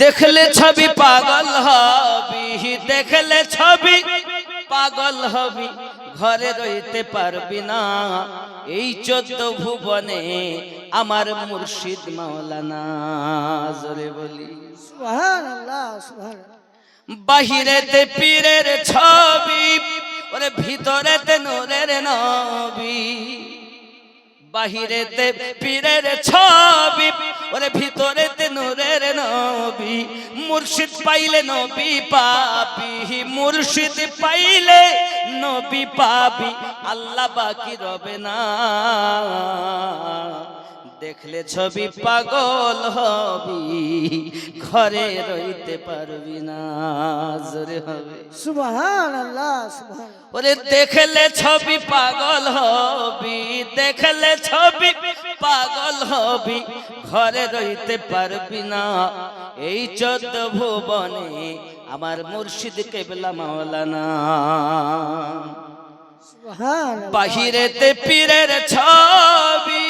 দেখলে ছবি পাগল হবি দেখলে ছবি পাগল হবি ঘরে রইতে পারবি না। এই চোদ্দ ভুবনে আমার মুর্শিদ মাওলানা জোরে বলি। বাহিরেতে পীরের ছবি ওরে ভিতরেতে নূরের নবী। বাহিরেতে পীরের ছবি ওরে নূরের নবী মুর্শিদ পাইলে নবী পাবি মুর্শিদ পাইলে নবী পাবি আল্লাহ বাকি রবে না। দেখলে ছবি পাগল হবি ঘরে রইতে পারবি না জোরে হবে। সুবহানাল্লাহ সুবহানাল্লাহ। ওরে দেখলে ছবি পাগল হবি দেখলে ছবি পাগল হবি ঘরে রইতে পারবি না। এই চোদ্দ ভুবনে আমার মুর্শিদ কেবলা মাওলানা। বাহিরেতে পীরের ছবি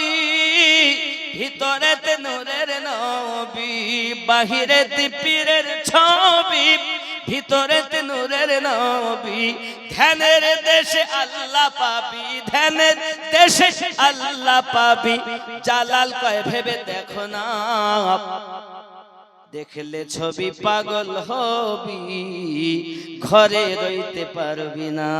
ভিতরেতে নূরের নবী বাহিরেতে পীরের ছবি। ভিতরেতে নূরের নবী, ধ্যানের দেশে আল্লাহ পাবি, ধ্যানের দেশে আল্লাহ পাবি। জালাল কয়, ভেবে দেখো না। দেখলে ছবি পাগল হবি, ঘরে রইতে পারবি না।